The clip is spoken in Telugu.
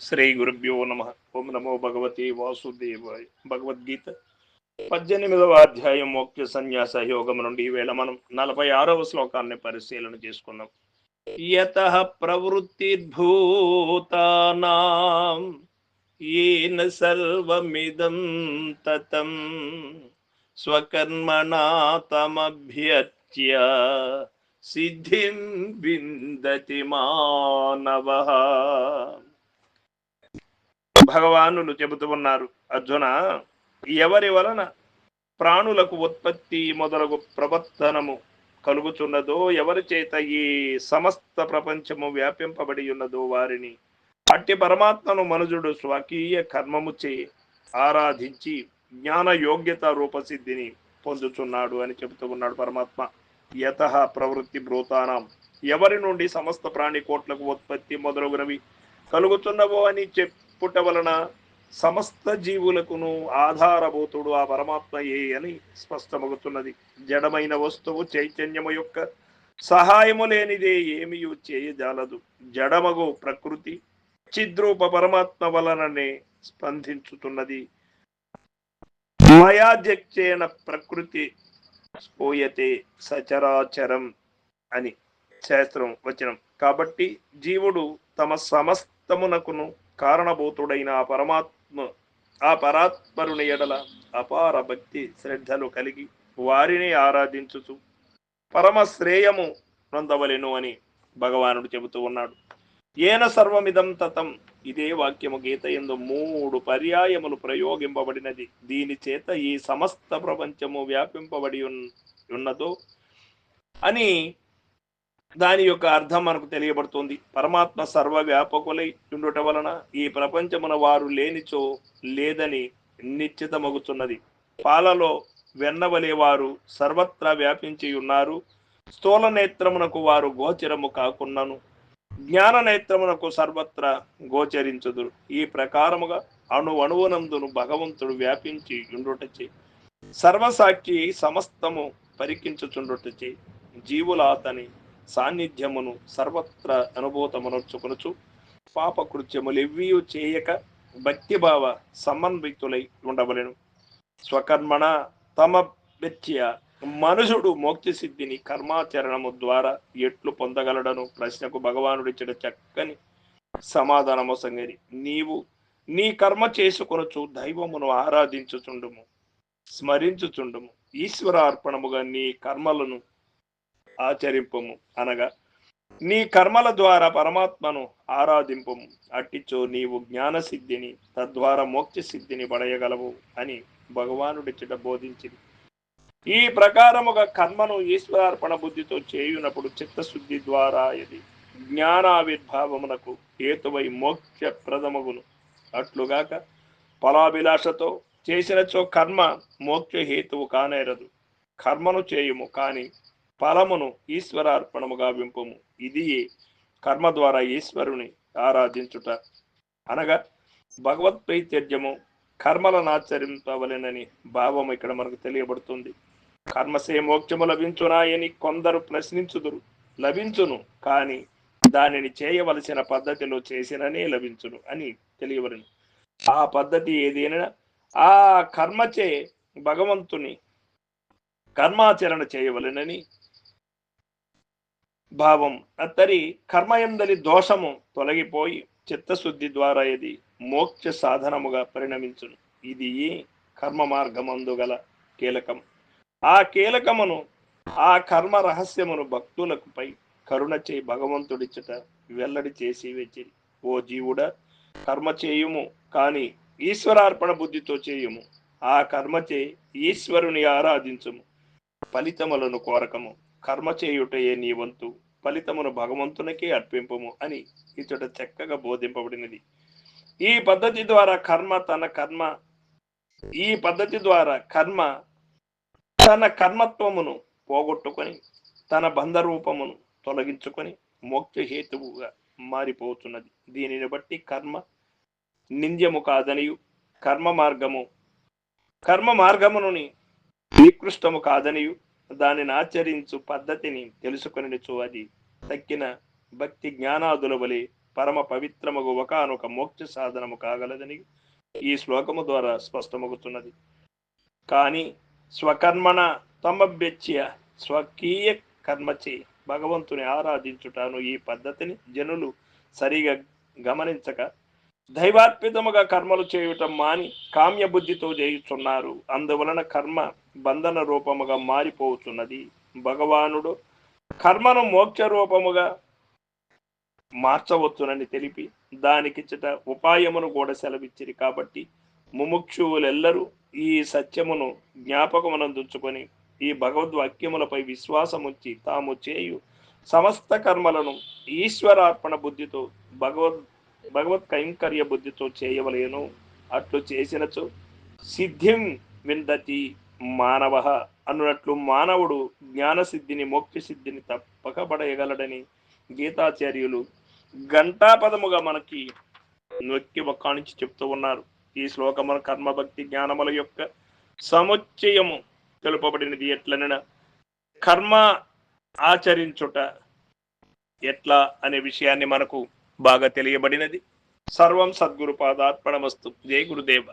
శ్రీ గురుభ్యో నమ. ఓం నమో భగవతి వాసుదేవాయ. భగవద్గీత పద్దెనిమిదవ అధ్యాయం మోక్ష సన్యాస యోగం నుండి ఈవేళ మనం నలభై ఆరవ శ్లోకాన్ని పరిశీలన చేసుకుందాం. యత ప్రవృత్తిర్భూతానాం ఏన సర్వమిదం తతం స్వకర్మణా తమభ్యత్య సిద్ధిం విందతి మానవ. భగవానులు చెబుతూ ఉన్నారు అర్జున ఎవరి వలన ప్రాణులకు ఉత్పత్తి మొదలగు ప్రవర్తనము కలుగుచున్నదో ఎవరి చేత ఈ సమస్త ప్రపంచము వ్యాపింపబడి ఉన్నదో వారిని అట్టి పరమాత్మను మనుజుడు స్వకీయ కర్మము చే ఆరాధించి జ్ఞాన యోగ్యత రూపసిద్ధిని పొందుచున్నాడు అని చెబుతూ ఉన్నాడు పరమాత్మ. యత ప్రవృత్తి భూతానం ఎవరి నుండి సమస్త ప్రాణి కోట్లకు ఉత్పత్తి మొదలగునవి కలుగుతున్నవో అని పుట్ట వలన సమస్త జీవులకును ఆధారభూతుడు ఆ పరమాత్మయే అని స్పష్టమవుతున్నది జడమైన వస్తువు చైతన్యము యొక్క సహాయము లేనిదే ఏమీ చేయజాలదు. జడమగు ప్రకృతి చిద్రూప పరమాత్మ వలననే స్పందించుతున్నది. మాయాధ్యక్షేణ ప్రకృతి స్పోయతే సచరాచరం అని శాస్త్రం వచనం. కాబట్టి జీవుడు తమ సమస్తమునకును కారణభూతుడైన ఆ పరమాత్మ ఆ పరాత్మరుని ఎడల అపార భక్తి శ్రద్ధలు కలిగి వారిని ఆరాధించుచు పరమ శ్రేయము నొందవలెను అని భగవానుడు చెబుతూ ఉన్నాడు. ఏన సర్వమిదం తతం ఇదే వాక్యము గీత ఎందు మూడు పర్యాయములు ప్రయోగింపబడినది. దీని చేత ఈ సమస్త ప్రపంచము వ్యాపింపబడి ఉన్నదో అని దాని యొక్క అర్థం మనకు తెలియబడుతుంది. పరమాత్మ సర్వ వ్యాపకులై ఉండుట వలన ఈ ప్రపంచమున వారు లేనిచో లేదని నిశ్చితమగుతున్నది పాలలో వెన్నవలే వారు సర్వత్రా వ్యాపించి ఉన్నారు. స్థూల నేత్రమునకు వారు గోచరము కాకున్నను. జ్ఞాన నేత్రమునకు సర్వత్రా గోచరించుదురు. ఈ ప్రకారముగా అణు అణువునందును భగవంతుడు వ్యాపించి ఉండుటచి సర్వసాక్షి సమస్తము పరికించుచుండుటచి జీవుల అతని సాన్నిధ్యమును సర్వత్ర అనుభూతమునర్చుకొనుచు పాప కృత్యములెవ్వియు చేయక భక్తిభావ సమన్వితులై ఉండవలెను. స్వకర్మణ తమ వ్యత్య మనుషుడు మోక్తి సిద్ధిని కర్మాచరణము ద్వారా ఎట్లు పొందగలడను ప్రశ్నకు భగవానుడిచ్చిన చక్కని సమాధానము సంగతి నీవు నీ కర్మ చేసుకొనుచు దైవమును ఆరాధించుచుండుము స్మరించుచుండుము ఈశ్వరార్పణముగా నీ కర్మలను ఆచరింపము అనగా నీ కర్మల ద్వారా పరమాత్మను ఆరాధింపము. అట్టిచో నీవు జ్ఞాన సిద్ధిని తద్వారా మోక్ష సిద్ధిని పడయగలవు అని భగవానుడిచ్చట బోధించింది ఈ ప్రకారముగా కర్మను ఈశ్వరార్పణ బుద్ధితో చేయునప్పుడు చిత్తశుద్ధి ద్వారా ఇది జ్ఞానావిర్భావమునకు హేతువై మోక్ష ప్రథమగును అట్లుగాక ఫలాభిలాషతో చేసినచో కర్మ మోక్ష హేతువు కానేరదు. కర్మను చేయుము కాని ఫలమును ఈశ్వరార్పణముగా వింపము. ఇది కర్మ ద్వారా ఈశ్వరుని ఆరాధించుట. అనగా భగవత్ ప్రైత్యర్యము కర్మలను ఆచరింపవలెనని భావం ఇక్కడ మనకు తెలియబడుతుంది. కర్మసే మోక్షము లభించునాయని కొందరు ప్రశ్నించుదురు. లభించును కానీ దానిని చేయవలసిన పద్ధతిలో చేసిననే లభించును అని తెలియవలను ఆ పద్ధతి ఏదైనా ఆ కర్మచే భగవంతుని కర్మాచరణ చేయవలెనని భావం. అత్తరి కర్మయందలి దోషము తొలగిపోయి చిత్తశుద్ధి ద్వారా ఇది మోక్ష సాధనముగా పరిణమించును. ఇది కర్మ మార్గమందు గల కీలకం. ఆ కీలకమును ఆ కర్మ రహస్యమును భక్తులకు పై కరుణ చేయి భగవంతుడిచ్చట వెల్లడి చేసి వచ్చి ఓ జీవుడ కర్మ చేయుము కానీ ఈశ్వరార్పణ బుద్ధితో చేయుము. ఆ కర్మచే ఈశ్వరుని ఆరాధించుము. ఫలితములను కోరకము. కర్మ చేయుటయే నీ వంతు ఫలితమును భగవంతునికే అర్పింపము అని ఇచ్చట చక్కగా బోధింపబడినది. ఈ పద్ధతి ద్వారా కర్మ తన కర్మ ఈ పద్ధతి ద్వారా కర్మ తన కర్మత్వమును పోగొట్టుకొని తన బంధ రూపమును తొలగించుకొని మోక్ష హేతువుగా మారిపోతున్నది. దీనిని బట్టి కర్మ నింద్యము కాదనియు కర్మ మార్గము కర్మ మార్గమును నికృష్టము కాదనియు దానిని ఆచరించు పద్ధతిని తెలుసుకొనిచు అది తక్కిన భక్తి జ్ఞానాదుల వలె పరమ పవిత్రమగు ఒకనొక మోక్ష సాధనము కాగలదని ఈ శ్లోకము ద్వారా స్పష్టమవుతున్నది కానీ స్వకర్మణ తమభ్యచ్య స్వకీయ కర్మచే భగవంతుని ఆరాధించుటాను ఈ పద్ధతిని జనులు సరిగా గమనించక దైవార్పితముగా కర్మలు చేయటం మాని కామ్య బుద్ధితో చేయుచున్నారు అందువలన కర్మ బంధన రూపముగా మారిపోతున్నది. భగవానుడు కర్మను మోక్ష రూపముగా మార్చవచ్చునని తెలిపి దానికిచ్చట ఉపాయమును కూడా సెలవిచ్చిరి కాబట్టి ముముక్షువులెల్లరూ ఈ సత్యమును జ్ఞాపకమునందుంచుకొని ఈ భగవద్వాక్యములపై విశ్వాసముంచి తాము చేయు సమస్త కర్మలను ఈశ్వరార్పణ బుద్ధితో భగవద్ భగవత్ కైంకర్య బుద్ధితో చేయవలేను. అట్లు చేసినచో సిద్ధిం విందతి మానవ అన్నట్లు మానవుడు జ్ఞాన సిద్ధిని సిద్ధిని తప్పక పడేయగలడని గీతాచార్యులు ఘంటాపదముగా మనకి నొక్కి ఒక్కానించి చెప్తూ ఉన్నారు. ఈ శ్లోకమున కర్మభక్తి జ్ఞానముల యొక్క సముచ్చయము తెలుపబడినది ఎట్లనైనా కర్మ ఆచరించుట ఎట్లా అనే విషయాన్ని మనకు బాగా తెలియబడినది. సర్వం సద్గురు పాదార్పణమస్తు. జై గురుదేవ.